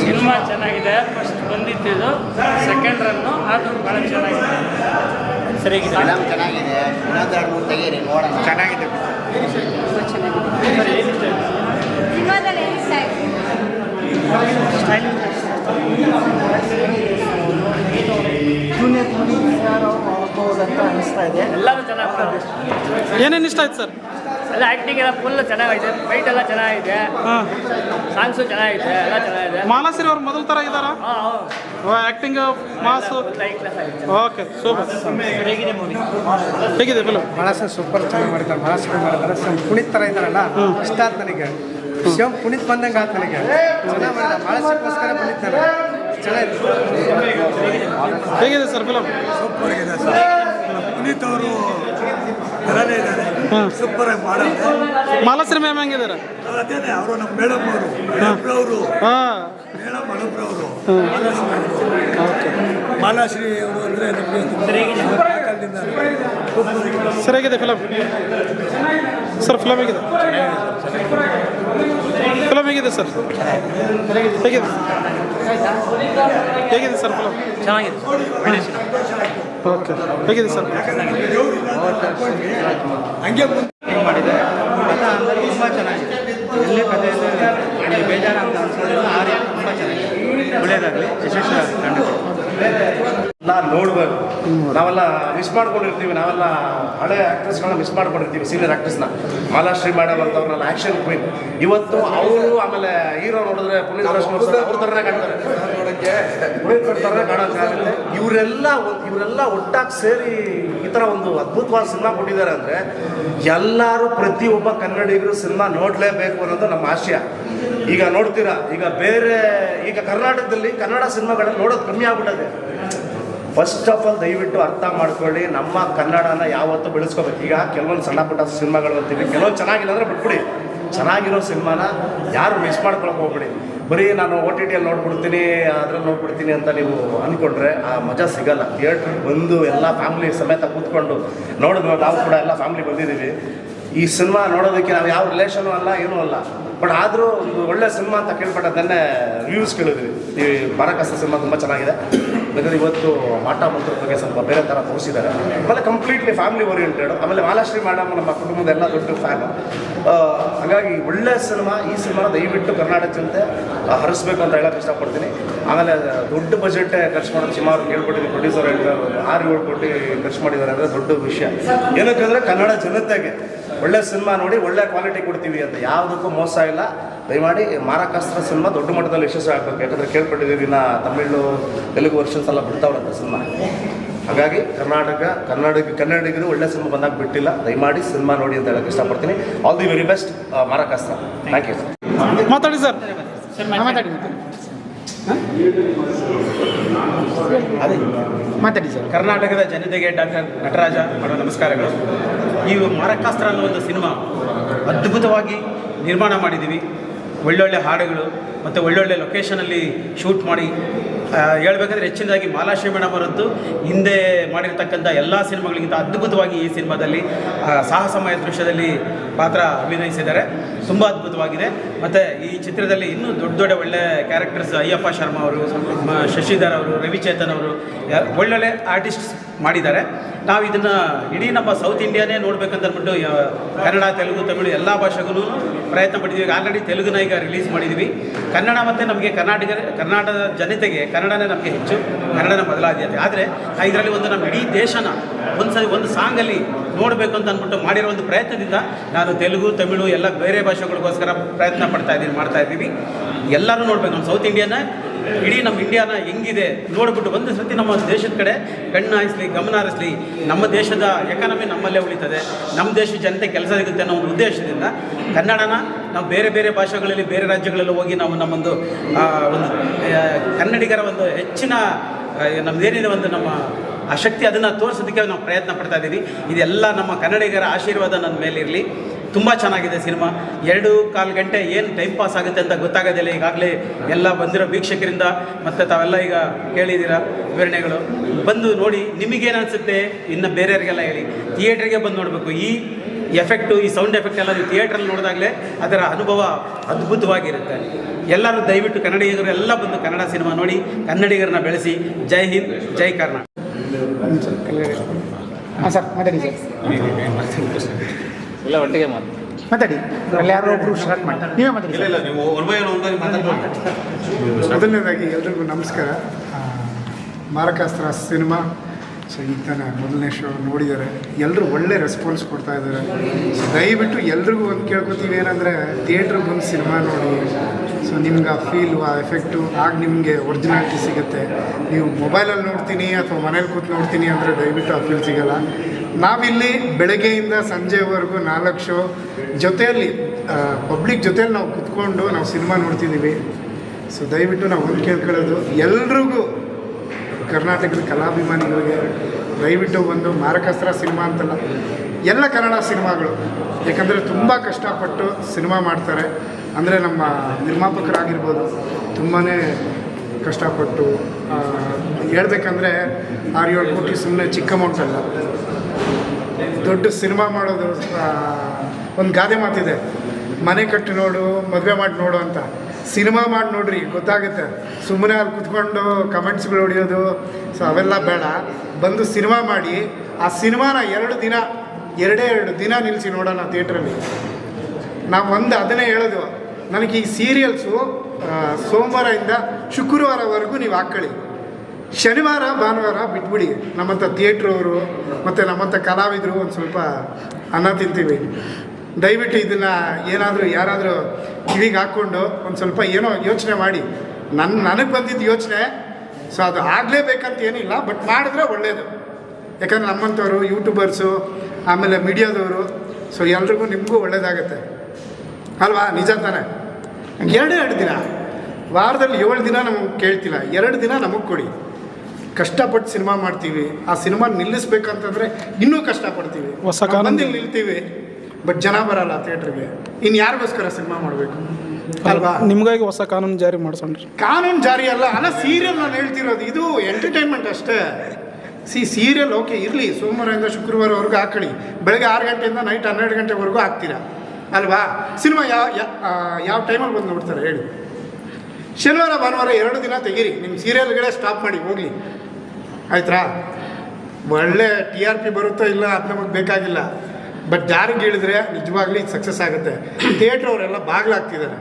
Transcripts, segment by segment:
Cinema ಚೆನ್ನಾಗಿದೆ. First ಬಂದಿತ್ತು ಇದು. ಸೆಕೆಂಡ್ ರನ್ನು ಆದರೂ ಭಾಳ ಚೆನ್ನಾಗಿದೆ. ಸರಿ ಫಿಲಮ್ ಚೆನ್ನಾಗಿದೆ. ತೆಗೀರಿ ನೋಡೋಣ. ಚೆನ್ನಾಗಿದೆ. ಜೂನಿಯರ್ ಅನಿಸ್ತಾ ಇದೆ. ಎಲ್ಲರೂ ಚೆನ್ನಾಗಿ. ಏನೇನು ಇಷ್ಟ ಆಯ್ತು ಸರ್? ಎಲ್ಲ ಆಕ್ಟಿಂಗ್ ಎಲ್ಲ ಫುಲ್ ಚೆನ್ನಾಗಿದೆ ಫೈಟ್ ಎಲ್ಲ ಚೆನ್ನಾಗಿದೆ. ಸಾಂಗ್ಸು ಚೆನ್ನಾಗಿದೆ ಎಲ್ಲ ಚೆನ್ನಾಗಿದೆ ಮಾನಸಿರಿ ಅವ್ರು ಮೊದಲ ಥರ ಇದ್ದಾರಾ ಆ್ಯಕ್ಟಿಂಗ್ ಮಾಸು? ಓಕೆ ಸೂಪರ್ ಹೇಗಿದೆ ಫಿಲಮ್ ಭಾಳ ಸೂಪರ್ ಚೆನ್ನಾಗಿ ಮಾಡಿದ್ದಾರೆ ಭಾಳ ಚೆನ್ನಾಗಿ ಮಾಡಿದ್ದಾರೆ. ಪುನೀತ್ ಥರ ಇದ್ದಾರಲ್ಲ ಇಷ್ಟ ಆಯ್ತು ನನಗೆ. ಶಿವಮ್ ಪುನೀತ್ ಬಂದಂಗೆ ಆಯ್ತು ನನಗೆ. ಚೆನ್ನಾಗಿ ಮಾಡಿದ ಸಿಕ್ಕೋಸ್ಕರ ಚೆನ್ನಾಗಿದೆ. ಹೇಗಿದೆ ಸರ್ ಫಿಲಮ್ ಸೂಪರ್ ಆಗಿದೆ ಸರ್. ಪುನೀತ್ ಅವರು ಇದ್ದಾರೆ. ಸೂಪರ್ ಆಗಿ ಮಾಡಿದ್ರೆ ಮಾಲಶ್ರೀ ಮ್ಯಾಮ್ ಹೆಂಗಿದ್ದಾರೆ? ಅದೇನೆ ಅವರು ನಮ್ಮ ಮೇಡಮ್ ಅವರು. ಅವರು. ಹಾಂ. ಮೇಡಮ್ ಅವರು. ಮಾಲಾಶ್ರೀ ಅವರು. ಅಂದರೆ ನಮಗೆ ಸರಿಯಾಗಿದೆ ಫಿಲಮ್ ಸರ್ ಫಿಲಮ್ ಹೇಗಿದೆ? ಫಿಲಮ್ ಹೇಗಿದೆ ಸರ್? ಹೇಗಿದೆ? ಹೇಗಿದೆ ಸರ್ ಫಿಲಮ್ ಚೆನ್ನಾಗಿದೆ. ಓಕೆ. ಹೇಗಿದೆ ಸರ್? ಹಂಗೆ ಮಾಡಿದೆ ಕಥೆ ತುಂಬ ಚೆನ್ನಾಗಿದೆ. ಎಲ್ಲಿ ಕಥೆಯಲ್ಲಿ ಬೇಜಾರು ಅಂತ ಅನ್ಸೋದಿಲ್ಲ, ಆ ರೀತಿ ತುಂಬ ಚೆನ್ನಾಗಿದೆ. ಒಳ್ಳೆಯದಾಗಲಿ ಯಶಸ್ವಿ ಕಂಡು ಎಲ್ಲ ನೋಡ್ಬೇಕು ನಾವೆಲ್ಲ ಮಿಸ್ ಮಾಡ್ಕೊಂಡಿರ್ತೀವಿ ನಾವೆಲ್ಲ ಹಳೆ ಆ್ಯಕ್ಟ್ರೆಸ್ಗಳನ್ನ ಮಿಸ್ ಮಾಡ್ಕೊಂಡಿರ್ತೀವಿ ಸೀನಿಯರ್ ಆ್ಯಕ್ಟ್ರೆಸ್ನ ಮಾಲಾಶ್ರೀ ಮೇಡಮ್ ಅಂತ ಅವ್ರನ್ನ ಆ್ಯಕ್ಷನ್ ಕ್ವೀನ್ ಇವತ್ತು ಅವರು ಆಮೇಲೆ ಹೀರೋ ನೋಡಿದ್ರೆ ಪುನೀತ್ ರಾಜ್ಕುಮಾರ್ ಸರ್ ಅವ್ರ ಥರನೇ ಕಾಣ್ತಾರೆ. ಪುನೀತ್ ಥರನೇ ಕಾಣೋಕ್ಕಾಗುತ್ತೆ ಇವರೆಲ್ಲ ಒಂದ್- ಇವರೆಲ್ಲ ಒಟ್ಟಾಗಿ ಸೇರಿ ಈ ಥರ ಒಂದು ಅದ್ಭುತವಾದ ಸಿನಿಮಾ ಕೊಟ್ಟಿದ್ದಾರೆ ಅಂದರೆ ಎಲ್ಲರೂ ಪ್ರತಿಯೊಬ್ಬ ಕನ್ನಡಿಗರು ಸಿನಿಮಾ ನೋಡಲೇಬೇಕು ಅನ್ನೋದು ನಮ್ಮ ಆಶಯ. ಈಗ ನೋಡ್ತೀರಾ ಈಗ ಬೇರೆ ಈಗ ಕರ್ನಾಟಕದಲ್ಲಿ ಕನ್ನಡ ಸಿನಿಮಾಗಳನ್ನ ನೋಡೋದು ಕಮ್ಮಿ ಆಗ್ಬಿಟ್ಟದೆ. ಫಸ್ಟ್ ಆಫ್ ಆಲ್ ದಯವಿಟ್ಟು ಅರ್ಥ ಮಾಡ್ಕೊಳ್ಳಿ. ನಮ್ಮ ಕನ್ನಡನ ಯಾವತ್ತೂ ಬೆಳೆಸ್ಕೋಬೇಕು. ಈಗ ಕೆಲವೊಂದು ಸಣ್ಣ ಪುಟ್ಟ ಸಿನಿಮಾಗಳು ಅಂತೀವಿ ಕೆಲವೊಂದು ಚೆನ್ನಾಗಿಲ್ಲ ಅಂದರೆ ಬಿಟ್ಬಿಡಿ. ಚೆನ್ನಾಗಿರೋ ಸಿನಿಮಾನ ಯಾರು ಮಿಸ್ ಮಾಡ್ಕೊಳಕ್ಕೆ ಹೋಗ್ಬಿಡಿ. ಬರೀ ನಾನು ಓ ಟಿ ಟಿಯಲ್ಲಿ ನೋಡ್ಬಿಡ್ತೀನಿ, ಅದ್ರಲ್ಲಿ ನೋಡ್ಬಿಡ್ತೀನಿ ಅಂತ ನೀವು ಅಂದ್ಕೊಂಡ್ರೆ ಆ ಮಜಾ ಸಿಗಲ್ಲ. ಥಿಯೇಟ್ರಿಗೆ ಬಂದು ಎಲ್ಲ ಫ್ಯಾಮಿಲಿ ಸಮೇತ ಕೂತ್ಕೊಂಡು ನೋಡಿದ್ವಿ ನಾವು ಕೂಡ ಎಲ್ಲ ಫ್ಯಾಮಿಲಿ ಬಂದಿದ್ದೀವಿ. ಈ ಸಿನಿಮಾ ನೋಡೋದಕ್ಕೆ ನಾವು ಯಾವ ರಿಲೇಷನು ಅಲ್ಲ, ಏನೂ ಅಲ್ಲ. ಬಟ್ ಆದರೂ ಒಂದು ಒಳ್ಳೆ ಸಿನಿಮಾ ಅಂತ ಕೇಳ್ಪಟ್ಟದನ್ನೇ ರಿವ್ಯೂಸ್ ಕೇಳಿದ್ವಿ. ಈ ಬರಕಸ್ತ ಸಿನಿಮಾ ತುಂಬ ಚೆನ್ನಾಗಿದೆ. ಬೇಕಾದ್ರೆ ಇವತ್ತು ಮಾಟ ಮಂತ್ರ ಬಗ್ಗೆ ಸ್ವಲ್ಪ ಬೇರೆ ಥರ ತೋರಿಸಿದ್ದಾರೆ. ಆಮೇಲೆ ಕಂಪ್ಲೀಟ್ಲಿ ಫ್ಯಾಮಿಲಿ ಓರಿಯೆಂಟೆಡ್ ಆಮೇಲೆ ಮಾಲಾಶ್ರೀ ಮೇಡಮ್ ನಮ್ಮ ಕುಟುಂಬದ ಎಲ್ಲ ದೊಡ್ಡ ಫ್ಯಾನ್ ಹಾಗಾಗಿ ಒಳ್ಳೆ ಸಿನಿಮಾ ಈ ಸಿನಿಮಾನ ದಯವಿಟ್ಟು ಕರ್ನಾಟಕ ಜನತೆ ಹರಿಸ್ಬೇಕು ಅಂತ ಹೇಳಕ್ಕೆ ಇಷ್ಟಪಡ್ತೀನಿ. ಆಮೇಲೆ ದೊಡ್ಡ ಬಜೆಟ್ ಖರ್ಚು ಮಾಡೋದು ಸುಮಾರು ಕೇಳ್ಬಿಟ್ಟಿದ್ದೀನಿ ಪ್ರೊಡ್ಯೂಸರ್ ಹೇಳ್ತಾರೆ ಆರು ಏಳು ಕೋಟಿ ಖರ್ಚು ಮಾಡಿದ್ದಾರೆ ಅಂದರೆ ದೊಡ್ಡ ವಿಷಯ. ಏನಕ್ಕೆ ಅಂದರೆ ಕನ್ನಡ ಜನತೆಗೆ ಒಳ್ಳೆ ಸಿನಿಮಾ ನೋಡಿ ಒಳ್ಳೆ ಕ್ವಾಲಿಟಿ ಕೊಡ್ತೀವಿ ಅಂತ ಯಾವುದಕ್ಕೂ ಮೋಸ ಇಲ್ಲ. ದಯಮಾಡಿ ಮಾರಕಾಸ್ತ್ರ ಸಿನಿಮಾ ದೊಡ್ಡ ಮಟ್ಟದಲ್ಲಿ ಯಶಸ್ವಿ ಆಗಬೇಕು. ಯಾಕಂದರೆ ಕೇಳ್ಪಟ್ಟಿದ್ದೀವಿ ಇನ್ನು ತಮಿಳು ತೆಲುಗು ವರ್ಷನ್ಸ್ ಎಲ್ಲ ಬಿಡ್ತಾವ್ರಂತೆ ಸಿನಿಮಾ. ಹಾಗಾಗಿ ಕರ್ನಾಟಕ ಕನ್ನಡಿಗ ಕನ್ನಡಿಗರು ಒಳ್ಳೆ ಸಿನಿಮಾ ಬಂದಾಗ ಬಿಟ್ಟಿಲ್ಲ. ದಯಮಾಡಿ ಸಿನಿಮಾ ನೋಡಿ ಅಂತ ಹೇಳಕ್ಕೆ ಇಷ್ಟಪಡ್ತೀನಿ. All the very best Marakastra. Thank you ಮಾತಾಡಿ ಸರ್. ಮಾತಾಡಿ. ಸರ್. ಕರ್ನಾಟಕದ ಜನತೆಗೆ ಡಾಕ್ಟರ್ ನಟರಾಜ ಮಾಡೋ ನಮಸ್ಕಾರಗಳು. ಈ ಮಾರಕಾಸ್ತ್ರ ಅನ್ನೋ ಒಂದು ಸಿನಿಮಾ ಅದ್ಭುತವಾಗಿ ನಿರ್ಮಾಣ ಮಾಡಿದ್ದೀವಿ. ಒಳ್ಳೊಳ್ಳೆ ಹಾಡುಗಳು ಮತ್ತು ಒಳ್ಳೊಳ್ಳೆ ಲೊಕೇಶನಲ್ಲಿ ಶೂಟ್ ಮಾಡಿ ಹೇಳಬೇಕಂದ್ರೆ ಹೆಚ್ಚಿನದಾಗಿ ಮಾಲಾಶ್ರೀ ಮೇಡಮ್ ಅವರದ್ದು ಹಿಂದೆ ಮಾಡಿರ್ತಕ್ಕಂಥ ಎಲ್ಲ ಸಿನಿಮಾಗಳಿಗಿಂತ ಅದ್ಭುತವಾಗಿ ಈ ಸಿನಿಮಾದಲ್ಲಿ ಸಾಹಸಮಯ ದೃಶ್ಯದಲ್ಲಿ ಪಾತ್ರ ಅಭಿನಯಿಸಿದ್ದಾರೆ. ತುಂಬ ಅದ್ಭುತವಾಗಿದೆ. ಮತ್ತು ಈ ಚಿತ್ರದಲ್ಲಿ ಇನ್ನೂ ದೊಡ್ಡ ದೊಡ್ಡ ಒಳ್ಳೆ ಕ್ಯಾರೆಕ್ಟರ್ಸ್ ಅಯ್ಯಪ್ಪ ಶರ್ಮಾ ಅವರು ಶಶಿಧರ್ ಅವರು, ರವಿಚೇತನ್ ಅವರು ಒಳ್ಳೊಳ್ಳೆ ಆರ್ಟಿಸ್ಟ್ಸ್ ಮಾಡಿದ್ದಾರೆ. ನಾವು ಇದನ್ನು ಇಡೀ ನಮ್ಮ ಸೌತ್ ಇಂಡಿಯಾನೇ ನೋಡ್ಬೇಕಂತ ಅಂದ್ಬಿಟ್ಟು, ಯಾ- ಕನ್ನಡ, ತೆಲುಗು, ತಮಿಳು ಎಲ್ಲ ಭಾಷೆಗೂ ಪ್ರಯತ್ನ ಪಟ್ಟಿದ್ದೀವಿ. ಆಲ್ರೆಡಿ ತೆಲುಗುನ ಈಗ ರಿಲೀಸ್ ಮಾಡಿದ್ದೀವಿ ಕನ್ನಡ ಮತ್ತು ನಮಗೆ ಕರ್ನಾಟಕ, ಕರ್ನಾಟಕದ ಜನತೆಗೆ ಕನ್ನಡನೇ ನಮಗೆ ಹೆಚ್ಚು. ಕನ್ನಡನ ಮೊದಲಾದ್ಯತೆ ಆದರೆ ಇದರಲ್ಲಿ ಒಂದು ನಮ್ಮ ಇಡೀ ದೇಶನ ಒಂದು ಸರಿ ಒಂದು ಸಾಂಗಲ್ಲಿ ನೋಡಬೇಕು ಅಂತ ಅಂದ್ಬಿಟ್ಟು ಮಾಡಿರೋ ಒಂದು ಪ್ರಯತ್ನದಿಂದ ನಾನು ತೆಲುಗು, ತಮಿಳು, ಎಲ್ಲ ಬೇರೆ ಭಾಷೆಗಳಿಗೋಸ್ಕರ ಪ್ರಯತ್ನ ಪಡ್ತಾ ಇದ್ದೀನಿ ಮಾಡ್ತಾ ಇದ್ದೀವಿ. ಎಲ್ಲರೂ ನೋಡಬೇಕು, ನಮ್ಮ ಸೌತ್ ಇಂಡಿಯಾನ ಇಡೀ ನಮ್ಮ ಇಂಡಿಯಾನ ಹೆಂಗಿದೆ ನೋಡ್ಬಿಟ್ಟು ಒಂದು ಸತಿ ನಮ್ಮ ದೇಶದ ಕಡೆ ಕಣ್ಣು ಹಾಯಿಸ್ಲಿ, ಗಮನ ಹರಿಸ್ಲಿ, ನಮ್ಮ ದೇಶದ ಎಕಾನಮಿ ನಮ್ಮಲ್ಲೇ ಉಳಿತದೆ, ನಮ್ಮ ದೇಶದ ಜನತೆ ಕೆಲಸ ಸಿಗುತ್ತೆ ಅನ್ನೋ ಒಂದು ಉದ್ದೇಶದಿಂದ ಕನ್ನಡನ ನಾವು ಬೇರೆ ಬೇರೆ ಭಾಷೆಗಳಲ್ಲಿ, ಬೇರೆ ರಾಜ್ಯಗಳಲ್ಲಿ ಹೋಗಿ ನಾವು ನಮ್ಮೊಂದು ಒಂದು ಕನ್ನಡಿಗರ ಒಂದು ಹೆಚ್ಚಿನ ನಮ್ಮದೇನಿದೆ ಒಂದು ನಮ್ಮ ಆ ಶಕ್ತಿ ಅದನ್ನು ತೋರಿಸೋದಕ್ಕೆ ನಾವು ಪ್ರಯತ್ನ ಪಡ್ತಾ ಇದ್ದೀವಿ. ಇದೆಲ್ಲ ನಮ್ಮ ಕನ್ನಡಿಗರ ಆಶೀರ್ವಾದ ನನ್ನ ಮೇಲಿರಲಿ ತುಂಬ ಚೆನ್ನಾಗಿದೆ ಸಿನಿಮಾ. ಎರಡು ಕಾಲು ಗಂಟೆ ಏನು ಟೈಮ್ ಪಾಸ್ ಆಗುತ್ತೆ ಅಂತ ಗೊತ್ತಾಗೋದಿಲ್ಲ ಈಗಾಗಲೇ ಎಲ್ಲ ಬಂದಿರೋ ವೀಕ್ಷಕರಿಂದ ಮತ್ತು ತಾವೆಲ್ಲ ಈಗ ಕೇಳಿದ್ದೀರ ವಿವರಣೆಗಳು. ಬಂದು ನೋಡಿ ನಿಮಗೇನು ಅನಿಸುತ್ತೆ ಇನ್ನು ಬೇರೆಯವರಿಗೆಲ್ಲ ಹೇಳಿ. ಥಿಯೇಟ್ರಿಗೆ ಬಂದು ನೋಡಬೇಕು. ಈ ಎಫೆಕ್ಟು ಈ ಸೌಂಡ್ ಎಫೆಕ್ಟ್ ಎಲ್ಲ ನೀವು ಥಿಯೇಟ್ರಲ್ಲಿ ನೋಡಿದಾಗಲೇ ಅದರ ಅನುಭವ ಅದ್ಭುತವಾಗಿರುತ್ತೆ. ಎಲ್ಲರೂ ದಯವಿಟ್ಟು ಕನ್ನಡಿಗರು ಎಲ್ಲ ಬಂದು ಕನ್ನಡ ಸಿನಿಮಾ ನೋಡಿ, ಕನ್ನಡಿಗರನ್ನ ಬೆಳೆಸಿ. ಜೈ ಹಿಂದ್, ಜೈ ಕರ್ನಾಟಕ. ಹಾಂ ಸರ್ ಮಾತಾಡಿ ಸರ್. ಇಲ್ಲ ಒಟ್ಟಿಗೆ ಮಾತು ಮಾತಾಡಿ. ಅಲ್ಲಿ ಯಾರೋ ಒಬ್ರು ಸ್ಟಾರ್ಟ್ ಮಾಡಿ. ನೀವೇ ಮಾತಾಡಿ. ಮೊದಲನೇದಾಗಿ ಎಲ್ರಿಗೂ ನಮಸ್ಕಾರ. ಮಾರಕಾಸ್ತ್ರ ಸಿನಿಮಾ. ಸೊ ಈ ತಾನೇ ಮೊದಲನೇ ಶೋ ನೋಡಿದ್ದಾರೆ. ಎಲ್ಲರೂ ಒಳ್ಳೆ ರೆಸ್ಪಾನ್ಸ್ ಕೊಡ್ತಾ ಇದ್ದಾರೆ. ಸೊ ದಯವಿಟ್ಟು ಎಲ್ರಿಗೂ ಒಂದು ಕೇಳ್ಕೊತೀವಿ ಏನಂದರೆ ಥಿಯೇಟ್ರಿಗೆ ಬಂದು ಸಿನಿಮಾ ನೋಡಿ. ಸೊ ನಿಮ್ಗೆ ಆ ಫೀಲು ಆ ಎಫೆಕ್ಟು ಆಗ ನಿಮಗೆ ಒರಿಜಿನಾಲಿಟಿ ಸಿಗುತ್ತೆ. ನೀವು ಮೊಬೈಲಲ್ಲಿ ನೋಡ್ತೀನಿ ಅಥವಾ ಮನೇಲಿ ಕೂತು ನೋಡ್ತೀನಿ ಅಂದರೆ ದಯವಿಟ್ಟು ಆ ಫೀಲ್ ಸಿಗಲ್ಲ. ನಾವಿಲ್ಲಿ ಬೆಳಗ್ಗೆಯಿಂದ ಸಂಜೆವರೆಗೂ ನಾಲ್ಕು ಶೋ ಜೊತೆಯಲ್ಲಿ ಪಬ್ಲಿಕ್ ಜೊತೆಯಲ್ಲಿ ನಾವು ಕುತ್ಕೊಂಡು ನಾವು ಸಿನಿಮಾ ನೋಡ್ತಿದ್ದೀವಿ ಸೊ ದಯವಿಟ್ಟು ನಾವು ಒಂದು ಕೇಳ್ಕೊಳ್ಳೋದು. ಎಲ್ರಿಗೂ ಕರ್ನಾಟಕದ ಕಲಾಭಿಮಾನಿಗಳಿಗೆ ದಯವಿಟ್ಟು ಒಂದು ಮಾರಕಾಸ್ತ್ರ ಸಿನಿಮಾ ಅಂತಲ್ಲ, ಎಲ್ಲ ಕನ್ನಡ ಸಿನಿಮಾಗಳು. ಯಾಕಂದರೆ ತುಂಬ ಕಷ್ಟಪಟ್ಟು ಸಿನಿಮಾ ಮಾಡ್ತಾರೆ. ಅಂದರೆ ನಮ್ಮ ನಿರ್ಮಾಪಕರಾಗಿರ್ಬೋದು ತುಂಬಾ ಕಷ್ಟಪಟ್ಟು ಹೇಳಬೇಕಂದ್ರೆ ಆರು ಏಳು ಕೋಟಿ ಸುಮ್ಮನೆ ಚಿಕ್ಕ ಅಮೌಂಟ್ ಅಲ್ಲ. ದೊಡ್ಡ ಸಿನಿಮಾ ಮಾಡೋದು ಒಂದು ಗಾದೆ ಮಾತಿದೆ. ಮನೆ ಕಟ್ಟಿ ನೋಡು, ಮದುವೆ ಮಾಡಿ ನೋಡು ಅಂತ. ಸಿನಿಮಾ ಮಾಡಿ ನೋಡ್ರಿ, ಗೊತ್ತಾಗುತ್ತೆ. ಸುಮ್ಮನೆ ಅಲ್ಲಿ ಕುತ್ಕೊಂಡು ಕಮೆಂಟ್ಸ್ಗಳು ಹೊಡಿಯೋದು ಸೊ ಅವೆಲ್ಲ ಬೇಡ. ಬಂದು ಸಿನಿಮಾ ಮಾಡಿ, ಆ ಸಿನಿಮಾನ ಎರಡು ದಿನ, ಎರಡೇ ಎರಡು ದಿನ ನಿಲ್ಲಿಸಿ ನೋಡೋಣ ಥಿಯೇಟ್ರಲ್ಲಿ. ನಾವು ಒಂದು ಅದನ್ನೇ ಹೇಳೋದು, ನನಗೆ ಈ ಸೀರಿಯಲ್ಸು ಸೋಮವಾರದಿಂದ ಶುಕ್ರವಾರವರೆಗೂ ನೀವು ಹಾಕ್ಕೊಳ್ಳಿ. ಶನಿವಾರ, ಭಾನುವಾರ ಬಿಟ್ಬಿಡಿ. ನಮ್ಮಂಥ ಥಿಯೇಟ್ರವರು, ಮತ್ತು ನಮ್ಮಂಥ ಕಲಾವಿದರು ಒಂದು ಸ್ವಲ್ಪ ಅನ್ನ ತಿಂತೀವಿ. ದಯವಿಟ್ಟು ಇದನ್ನು ಏನಾದರೂ ಯಾರಾದರೂ ಕಿವಿಗೆ ಹಾಕ್ಕೊಂಡು ಒಂದು ಸ್ವಲ್ಪ ಏನೋ ಯೋಚನೆ ಮಾಡಿ. ನನ್ನ ನನಗೆ ಬಂದಿದ್ದ ಯೋಚನೆ ಸೊ ಅದು ಆಗಲೇಬೇಕಂತ ಏನಿಲ್ಲ ಬಟ್ ಮಾಡಿದ್ರೆ ಒಳ್ಳೆಯದು ಯಾಕಂದರೆ ನಮ್ಮಂಥವ್ರು ಯೂಟ್ಯೂಬರ್ಸು ಆಮೇಲೆ ಮೀಡಿಯಾದವರು ಸೊ ಎಲ್ರಿಗೂ ನಿಮಗೂ ಒಳ್ಳೇದಾಗತ್ತೆ. ಅಲ್ವಾ? ನಿಜ ತಾನೆ? ಎರಡೇ ಎರಡು ದಿನ. ವಾರದಲ್ಲಿ ಏಳು ದಿನ ನಮಗೆ ಕೇಳ್ತಿಲ್ಲ. ಎರಡು ದಿನ ನಮಗೆ ಕೊಡಿ. ಕಷ್ಟಪಟ್ಟು ಸಿನಿಮಾ ಮಾಡ್ತೀವಿ. ಆ ಸಿನಿಮಾ ನಿಲ್ಲಿಸ್ಬೇಕಂತಂದ್ರೆ ಇನ್ನೂ ಕಷ್ಟಪಡ್ತೀವಿ. ಹೊಸ ಕಾಲದಲ್ಲಿ ಬಂದು ನಿಲ್ತೀವಿ. ಬಟ್ ಜನ ಬರಲ್ಲ ಥಿಯೇಟ್ರಿಗೆ. ಇನ್ನು ಯಾರಿಗೋಸ್ಕರ ಸಿನಿಮಾ ಮಾಡಬೇಕು? ಅಲ್ವಾ? ನಿಮಗಾಗಿ ಹೊಸ ಕಾನೂನು ಜಾರಿ ಮಾಡ್ಸೋಣ್ರಿ. ಕಾನೂನು ಜಾರಿ ಅಲ್ಲ ಅಲ್ಲ ಸೀರಿಯಲ್ ನಾನು ಹೇಳ್ತಿರೋದು ಇದು ಎಂಟರ್ಟೈನ್ಮೆಂಟ್ ಅಷ್ಟೇ. ಸಿ ಸೀರಿಯಲ್ ಓಕೆ ಇರಲಿ ಸೋಮವಾರದಿಂದ ಶುಕ್ರವಾರವರೆಗೂ ಹಾಕೊಳ್ಳಿ ಬೆಳಗ್ಗೆ ಆರು ಗಂಟೆಯಿಂದ ನೈಟ್ ಹನ್ನೆರಡು ಗಂಟೆವರೆಗೂ ಹಾಕ್ತೀರಾ? ಅಲ್ವಾ? ಸಿನಿಮಾ ಯಾವ ಯಾವ ಟೈಮಲ್ಲಿ ಬಂದು ನೋಡ್ತಾರೆ ಹೇಳಿ. ಶನಿವಾರ ಭಾನುವಾರ ಎರಡು ದಿನ ತೆಗೀರಿ ನಿಮ್ಮ ಸೀರಿಯಲ್ಗಳೇ ಸ್ಟಾಪ್ ಮಾಡಿ ಹೋಗಲಿ. ಆಯ್ತಾ ಒಳ್ಳೆ ಟಿ ಆರ್ ಪಿ ಬರುತ್ತೋ ಇಲ್ಲ ಅದು ನಮಗೆ ಬೇಕಾಗಿಲ್ಲ. ಬಟ್ ಜಾರಿಗೆ ಇಳಿದ್ರೆ ನಿಜವಾಗ್ಲೂ ಸಕ್ಸಸ್ ಆಗುತ್ತೆ? ಥಿಯೇಟ್ರ್ ಅವರೆಲ್ಲ ಬಾಗ್ಲಾಗ್ತಿದ್ದಾರೆ.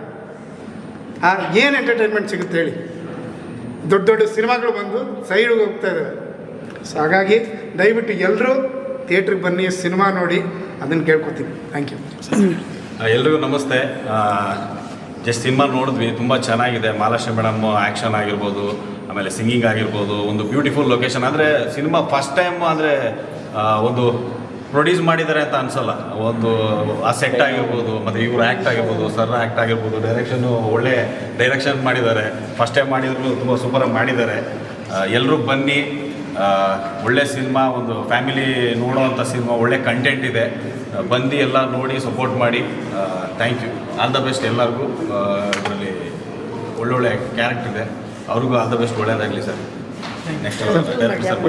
ಏನು ಎಂಟರ್ಟೈನ್ಮೆಂಟ್ ಸಿಗುತ್ತೆ ಹೇಳಿ? ದೊಡ್ಡ ದೊಡ್ಡ ಸಿನಿಮಾಗಳು ಬಂದು ಸೈಡ್ಗೆ ಹೋಗ್ತಾ ಇದ್ದಾವೆ ಸೊ ಹಾಗಾಗಿ ದಯವಿಟ್ಟು ಎಲ್ಲರೂ ಥಿಯೇಟ್ರಿಗೆ ಬನ್ನಿ, ಸಿನಿಮಾ ನೋಡಿ, ಅದನ್ನು ಕೇಳ್ಕೊತೀನಿ. ಥ್ಯಾಂಕ್ ಯು ಎಲ್ರಿಗೂ ನಮಸ್ತೆ. ಜಸ್ಟ್ ಸಿನಿಮಾ ನೋಡಿದ್ವಿ, ತುಂಬ ಚೆನ್ನಾಗಿದೆ. ಮಹಾಲಕ್ಷ್ಮಿ ಮೇಡಮ್ ಆ್ಯಕ್ಷನ್ ಆಗಿರ್ಬೋದು, ಆಮೇಲೆ ಸಿಂಗಿಂಗ್ ಆಗಿರ್ಬೋದು, ಒಂದು ಬ್ಯೂಟಿಫುಲ್ ಲೊಕೇಶನ್ ಅಂದರೆ ಸಿನಿಮಾ ಫಸ್ಟ್ ಟೈಮ್ ಅಂದರೆ ಒಂದು ಪ್ರೊಡ್ಯೂಸ್ ಮಾಡಿದ್ದಾರೆ ಅಂತ ಅನ್ಸಲ್ಲ. ಒಂದು ಆ ಸೆಟ್ ಆಗಿರ್ಬೋದು ಮತ್ತು ಇವರು ಆ್ಯಕ್ಟ್ ಆಗಿರ್ಬೋದು ಸರ್ ಆ್ಯಕ್ಟ್ ಆಗಿರ್ಬೋದು ಡೈರೆಕ್ಷನ್ನು ಒಳ್ಳೆ ಡೈರೆಕ್ಷನ್ ಮಾಡಿದ್ದಾರೆ. ಫಸ್ಟ್ ಟೈಮ್ ಮಾಡಿದ್ರು ತುಂಬ ಸೂಪರಾಗಿ ಮಾಡಿದ್ದಾರೆ. ಎಲ್ಲರೂ ಬನ್ನಿ. ಒಳ್ಳೆ ಸಿನಿಮಾ ಒಂದು ಫ್ಯಾಮಿಲಿ ನೋಡೋವಂಥ ಸಿನಿಮಾ ಒಳ್ಳೆ ಕಂಟೆಂಟ್ ಇದೆ. ಬಂದು ಎಲ್ಲ ನೋಡಿ ಸಪೋರ್ಟ್ ಮಾಡಿ. Thank you all the best ಎಲ್ಲರಿಗೂ. ಇದರಲ್ಲಿ ಒಳ್ಳೊಳ್ಳೆ ಕ್ಯಾರೆಕ್ಟ್ ಇದೆ. ಅವ್ರಿಗೂ ಆಲ್ ದ ಬೆಸ್ಟ್ ಒಳ್ಳೆಯದಾಗಲಿ ಸರ್ ನೆಕ್ಸ್ಟ್ ಡೈರೆಕ್ಟ್ ಸರ್